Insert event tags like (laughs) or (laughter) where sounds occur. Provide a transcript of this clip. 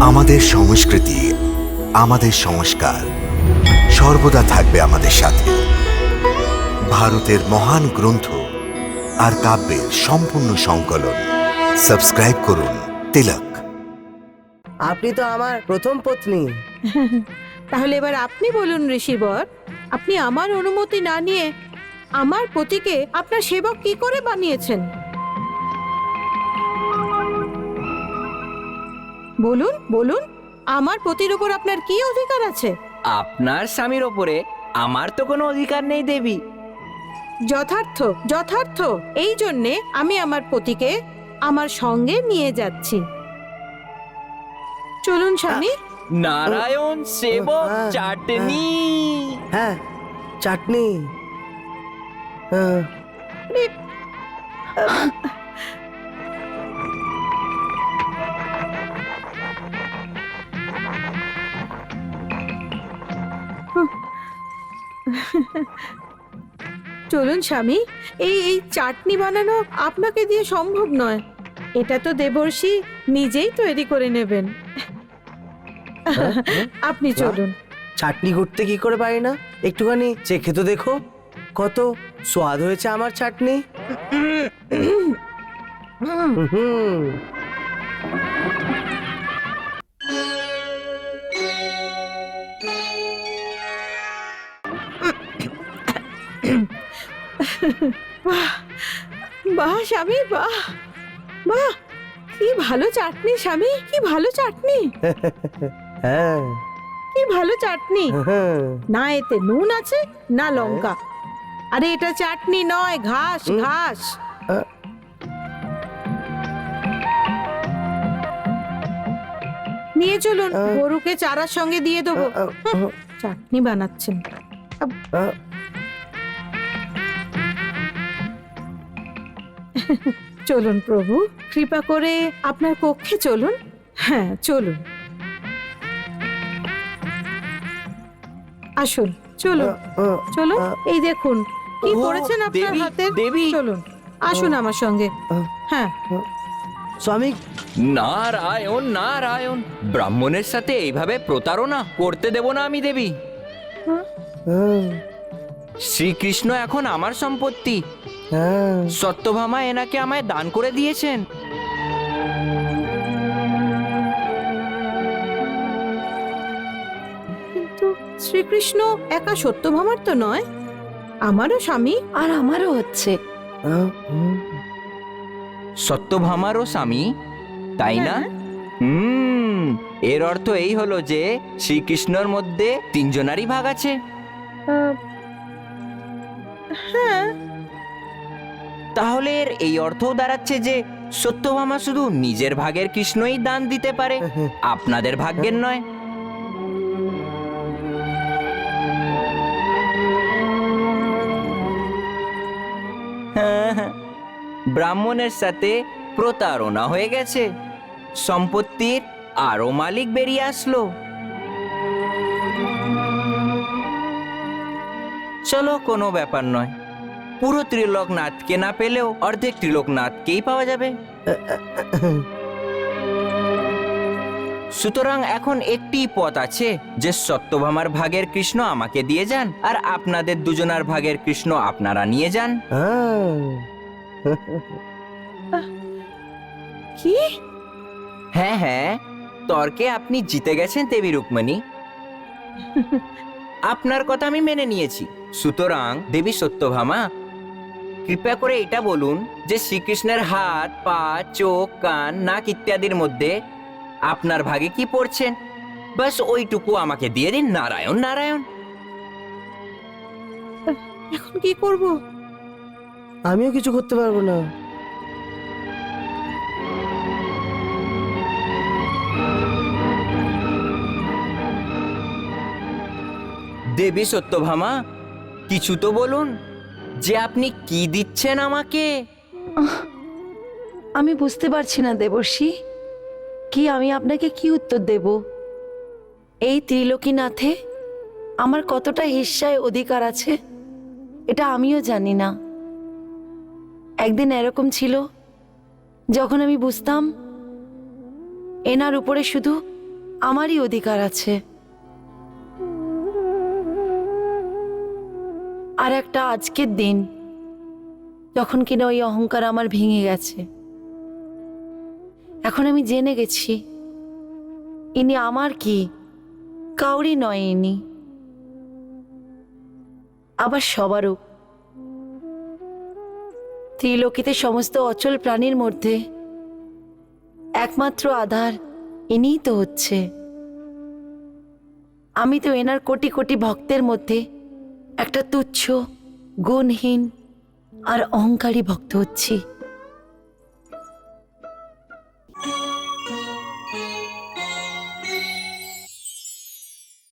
আমাদের সংস্কৃতি আমাদের সংস্কার সর্বদা থাকবে আমাদের সাথে। ভারতের মহান গ্রন্থ আর কাব্যের সম্পূর্ণ সংকলন। সাবস্ক্রাইব করুন তিলক। আপনি তো আমার প্রথম পত্নী। তাহলে এবার আপনি বলুন ঋষিবর আপনি আমার অনুমতি না নিয়ে আমার পতিকে আপনার সেবক কি করে বানিয়েছেন? বলুন বলুন আমার পতির উপর আপনার কি অধিকার আছে? আপনার স্বামীর ওপরে আমার তো কোনো অধিকার নেই দেবী। যথার্থ যথার্থ। এই জন্যে আমি আমার পতিকে আমার সঙ্গে নিয়ে যাচ্ছি। চলুন স্বামী। নারায়ণ সেবক হ্যাঁ, চাটনি। হ্যাঁ চাটনি। হ্যাঁ, চলুন স্বামী এই এই চাটনি বানানো আপনাকে দিয়ে সম্ভব নয়। এটা তো দেবর্ষি নিজেই তৈরি করে নেবেন। আপনি চলুন। চাটনি করতে কি করে পারি না? একটুখানি চেখে তো দেখো। কত স্বাদ হয়েছে আমার চাটনি। হুম। বাহ বাহ স্বামী বাহ। বাহ কি ভালো চাটনি স্বামী কি ভালো চাটনি। (laughs) হ্যাঁ। কি ভালো চাটনি। (laughs) না এতে নুন আছে না লঙ্কা। আরে এটা চাটনি নয় ঘাস ঘাস। নিয়ে চলুন গরুকে চারার সঙ্গে দিয়ে দেবো। চাটনি বানাচ্ছেন। চলুন প্রভু কৃপা করে আপনার কক্ষে চলুন। হ্যাঁ চলুন। আসুন চলুন চলুন। এই দেখুন কি করেছেন আপনার হাতে? দেবী। চলুন আসুন আমার সঙ্গে। হ্যাঁ। স্বামী। নারায়ণ নারায়ণ ব্রাহ্মণের সাথে এইভাবে প্রতারণা করতে দেব না আমি দেবী। শ্রীকৃষ্ণ এখন আমার সম্পত্তি। হ্যাঁ। সত্যভামা এনাকে আমায় দান করে দিয়েছেন। কিন্তু শ্রীকৃষ্ণ একা সত্যভামার তো নয়। আমারও স্বামী আর আমারও হচ্ছে। সত্যভামারও স্বামী তাই না? হ্যাঁ। হুম এর অর্থ এই হলো যে শ্রীকৃষ্ণর মধ্যে তিনজনারই ভাগ আছে। হ্যাঁ। তাহলে এর এই অর্থও দাঁড়াচ্ছে যে সত্যভামা শুধু নিজের ভাগের কৃষ্ণই দান দিতে পারে (laughs) আপনাদের ভাগ্যের নয়। হ্যাঁ, (laughs) হ্যাঁ। ব্রাহ্মণের সাথে প্রতারণা হয়ে গেছে। সম্পত্তির আরও মালিক বেরিয়ে আসলো। চলো কোনো ব্যাপার নয়। পুরো ত্রিলোকনাথকে না পেলেও অর্ধেক ত্রিলোকনাথকেই পাওয়া যাবে। সুতরাং এখন একটি পথ আছে যে সত্যভামার ভাগের কৃষ্ণ আমাকে দিয়ে যান আর আপনাদের দুজনার ভাগের কৃষ্ণ আপনারা নিয়ে যান। কি? হ্যাঁ হ্যাঁ তর্কে আপনি জিতে গেছেন দেবী রুক্মণী। (laughs) আপনার কথা আমি মেনে নিয়েছি। সুতরাং দেবী সত্যভামা কৃপা করে এটা বলুন যে শ্রীকৃষ্ণের হাত পা চোখ কান নাক ইত্যাদির মধ্যে আপনার ভাগে কি পড়ছেন বাস ওইটুকু আমাকে দিয়ে দিন নারায়ণ নারায়ণ। এখন কি করব? আমিও কিছু করতে পারব না। দেবী সত্যভামা, কিছু তো বলুন, যে আপনি কি দিচ্ছেন আমাকে? আমি বুঝতে পারছি না দেবর্ষি। কি আমি আপনাকে কি উত্তর দেব? এই ত্রিলোকীনাথে আমার কতটা হিস্সায় অধিকার আছে, এটা আমিও জানি না। একদিন এরকম ছিল, যখন আমি বুঝতাম, এনার উপরে শুধু আমারই অধিকার আছে। আর একটা আজকের দিন, যখন কিনা ওই অহংকার আমার ভেঙে গেছে। এখন আমি জেনে গেছি, ইনি আমার কি? কাউরি নয় ইনি। আবার সবারও। ত্রিলোকিতে সমস্ত অচল প্রাণীর মধ্যে একমাত্র আধার ইনিই তো হচ্ছে। আমি তো এনার কোটি কোটি ভক্তের মধ্যে একটা তুচ্ছ গুণহীন আর অহংকারী ভক্ত হচ্ছি।